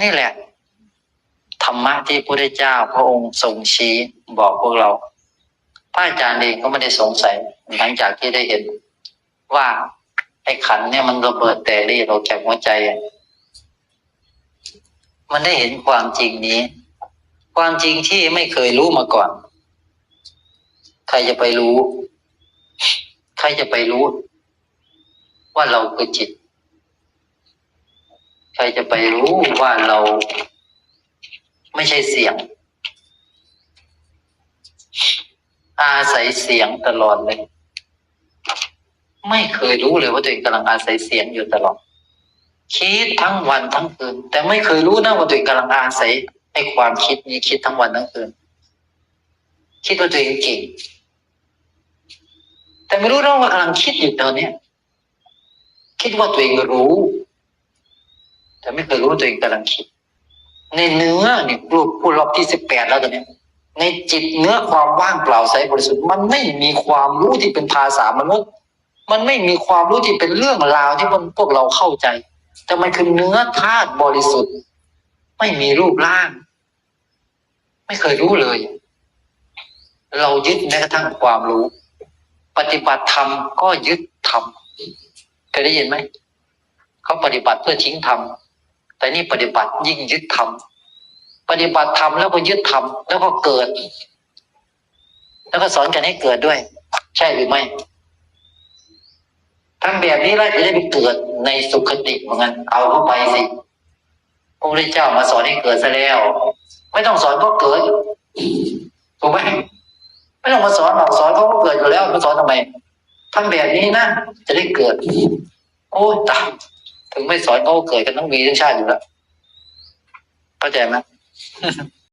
นี่แหละ ธรรมะที่พระพุทธเจ้าพระองค์ทรงชี้บอกพวกเราพระอาจารย์เองก็ไม่ได้สงสัยหลังจากที่ได้เห็น ว่าไอ้ขันเนี่ยมันระเบิดแต่รีออกจากหัวใจ มันได้เห็นความจริงนี้ ความจริงที่ไม่เคยรู้มาก่อน ใครจะไปรู้ ใครจะไปรู้ ว่าเราคือจิต ใครจะไปรู้ว่าเราไม่ใช่เสียง อาศัยเสียงตลอดเลย ไม่เคยรู้เลยว่าตัวเองกำลังอาศัยเสียงอยู่ตลอด คิดทั้งวันทั้งคืน แต่ไม่เคยรู้นะว่าตัวเองกำลังอาศัยไอ้ความคิดนี้คิดทั้งวันทั้งคืน คิดว่าตัวเองเก่ง แต่ไม่รู้นะว่ากำลังคิดอยู่ตอนนี้คิดว่าตัวเองรู้ แต่ไม่เคยรู้ตัวเองกำลังคิด ในเนื้อเนี่ยพูดพูดรอบที่สิบแปดแล้วตอนนี้ในจิตเนื้อความว่างเปล่าใสบริสุทธิ์มันไม่มีความรู้ที่เป็นภาษามนุษย์ มันไม่มีความรู้ที่เป็นเรื่องราวที่มันพวกเราเข้าใจ แต่มันคือเนื้อธาตุบริสุทธิ์ ไม่มีรูปร่าง ไม่เคยรู้เลย เรายึดแม้กระทั่งความรู้ ปฏิบัติธรรมก็ยึดธรรมเคยได้ยินไหมเขาปฏิบัติเพื่อทิ้งธรรม แต่นี่ปฏิบัติยิ่งยึดธรรมปฏิบัติธรรมแล้วก็ยึดธรรมแล้วก็เกิด แล้วก็สอนกันให้เกิดด้วย ใช่หรือไม่ทำแบบนี้แล้วจะได้ไปเกิดในสุขติเหมือนกันเอาเข้าไปสิพระพุทธเจ้ามาสอนให้เกิดซะแล้ว ไม่ต้องสอนก็เกิดถูกไหมไม่ต้องมาสอนหรอกสอนเขาก็เกิดอยู่แล้วมาสอนทำไมทำแบบนี้นะจะได้เกิด โอ้ตาย ถึงไม่สอนเขาก็เกิดกันทั้งวีทั้งชาติอยู่แล้วเข้าใจไหม